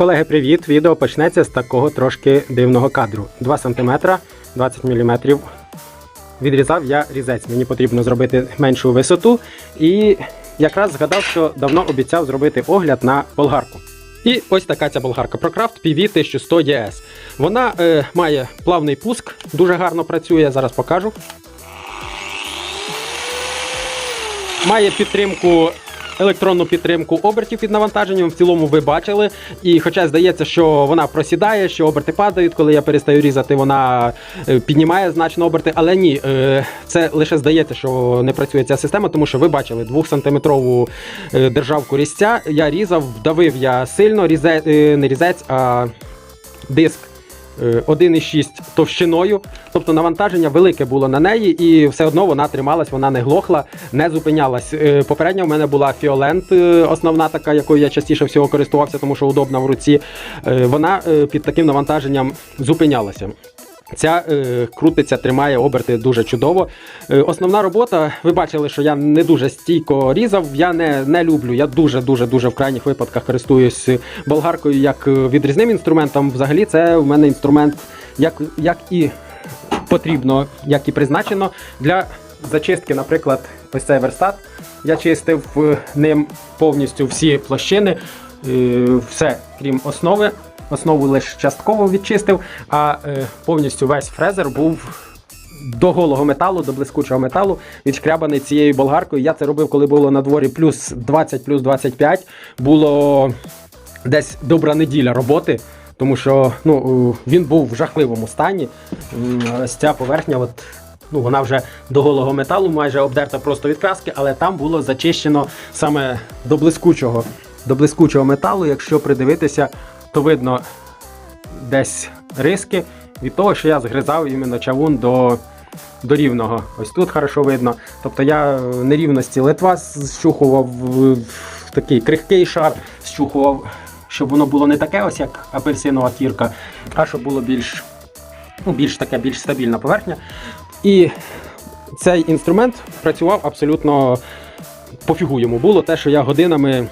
Колеги, привіт! Відео почнеться з такого трошки дивного кадру. 2 см, 20 мм. Відрізав я різець. Мені потрібно зробити меншу висоту. І якраз згадав, що давно обіцяв зробити огляд на болгарку. І ось така ця болгарка ProCraft PV 1100 ES. Вона е, має плавний пуск, дуже гарно працює, зараз покажу. Має підтримку. Електронну підтримку обертів під навантаженням в цілому ви бачили. І хоча здається, що вона просідає, що оберти падають, коли я перестаю різати, вона е, піднімає значно оберти. Але ні, е, це лише здається, що не працює ця система, тому що ви бачили 2-сантиметрову е, державку різця. Я різав, вдавив я сильно, різе, не різець, а диск. Е, 1,6 товщиною, тобто навантаження велике було на неї, і все одно вона трималась, вона не глохла, не зупинялась. Е, Попередня в мене була Фіолент, е, основна така, якою я частіше всього користувався, тому що удобна в руці. Е, Вона е, під таким навантаженням зупинялася. Ця е, крутиться, тримає оберти дуже чудово. Е, основна робота, ви бачили, що я не дуже стійко різав. Я не, не люблю. Я дуже дуже дуже в крайніх випадках користуюсь болгаркою як е, відрізним інструментом. Взагалі, це в мене інструмент, як, як і потрібно, як і призначено для зачистки, наприклад, ось цей верстат. Я чистив е, ним повністю всі площини, е, все крім основи. Основу лише частково відчистив, а е, повністю весь фрезер був до голого металу, до блискучого металу, відшкрябаний цією болгаркою. Я це робив, коли було на дворі плюс 20, плюс 25. Було десь добра неділя роботи, тому що ну, е, він був в жахливому стані. Ось ця поверхня, от, ну, вона вже до голого металу, майже обдерта просто від краски, але там було зачищено саме до блискучого, до блискучого металу. Якщо придивитися, то видно десь риски від того, що я згризав іменно чавун до, до рівного. Ось тут хорошо видно. Тобто я нерівності литва зчухував в, такий крихкий шар, зчухував, щоб воно було не таке, ось як апельсинова кірка, а щоб було більш, ну, більш таке, більш стабільна поверхня. І цей інструмент працював абсолютно по фігу йому. Було те, що я годинами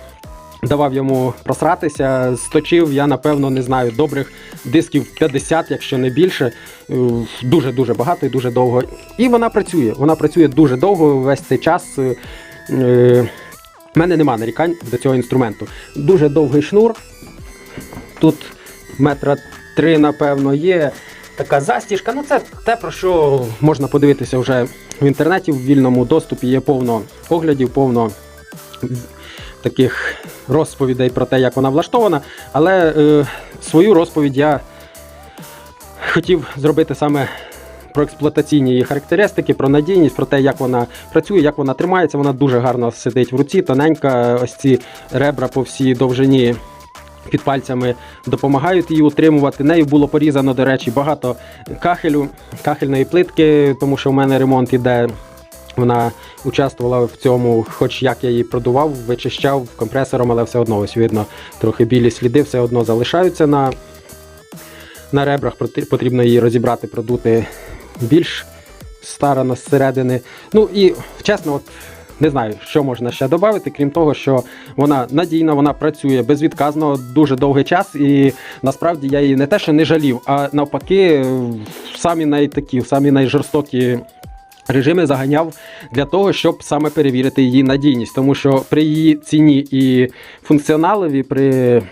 давав йому просратися, сточив, я напевно не знаю, добрих дисків 50, якщо не більше. Е, Дуже-дуже багато і дуже довго. І вона працює. Вона працює дуже довго весь цей час. Е, е, в мене нема нарікань до цього інструменту. Дуже довгий шнур. Тут метра три, напевно, є. Така застіжка. Ну, це те, про що можна подивитися вже в інтернеті, в вільному доступі є повно оглядів, повно таких розповідей про те, як вона влаштована. Але е, свою розповідь я хотів зробити саме про експлуатаційні її характеристики, про надійність, про те, як вона працює, як вона тримається. Вона дуже гарно сидить в руці, тоненька, ось ці ребра по всій довжині. Під пальцями допомагають її утримувати. Нею було порізано, до речі, багато кахелю, кахельної плитки, тому що в мене ремонт іде. Вона участвувала в цьому, хоч як я її продував, вичищав компресором, але все одно ось видно трохи білі сліди, все одно залишаються на, на ребрах. Потрібно її розібрати, продути більш старано зсередини. Ну і чесно, от не знаю, що можна ще додати, крім того, що вона надійна, вона працює безвідказно дуже довгий час, і насправді я її не те, що не жалів, а навпаки, самі найтакі, самі найжорстокі. Режими заганяв для того, щоб саме перевірити її надійність, тому що при її ціні і функціоналові, при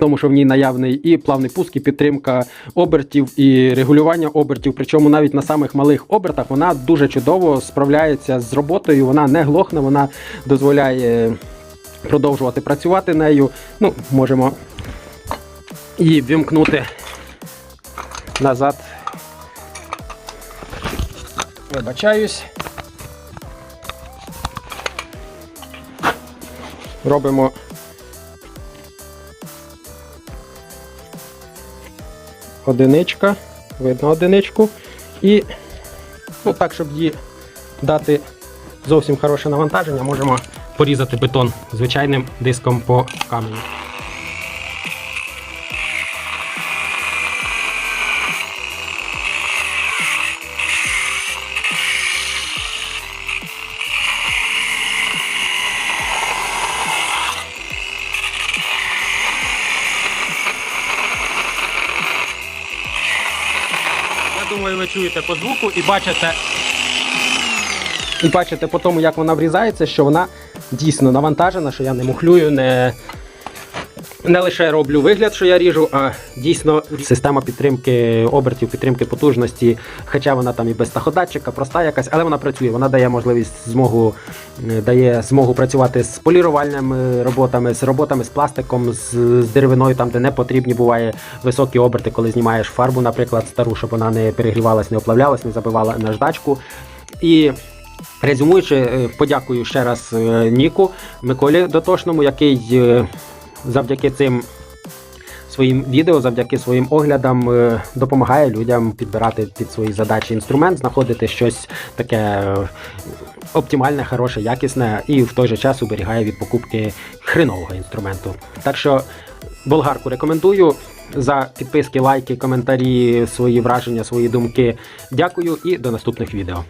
тому, що в ній наявний і плавний пуск, і підтримка обертів, і регулювання обертів. Причому навіть на самих малих обертах вона дуже чудово справляється з роботою. Вона не глохне, вона дозволяє продовжувати працювати нею. Ну, можемо її вімкнути назад. Вибачаюсь. Робимо одиничка, видно одиничку. І ну, так, щоб їй дати зовсім хороше навантаження, можемо порізати бетон звичайним диском по каменю. Ви чуєте по звуку і бачите. І бачите по тому, як вона врізається, що вона дійсно навантажена, що я не мухлюю, не, не лише роблю вигляд, що я ріжу, а дійсно система підтримки обертів, підтримки потужності, хоча вона там і без таходатчика, проста якась, але вона працює. Вона дає можливість змогу, е, дає змогу працювати з полірувальними роботами, з роботами з пластиком, з, з деревиною, там, де не потрібні буває високі оберти, коли знімаєш фарбу, наприклад, стару, щоб вона не перегрівалась, не оплавлялась, не забивала наждачку. І Резюмуючи, е, подякую ще раз е, Ніку Миколі Дотошному, який завдяки цим своїм відео, завдяки своїм оглядам е, допомагає людям підбирати під свої задачі інструмент, знаходити щось таке е, оптимальне, хороше, якісне і в той же час уберігає від покупки хренового інструменту. Так що болгарку рекомендую. За підписки, лайки, коментарі, свої враження, свої думки. Дякую і до наступних відео.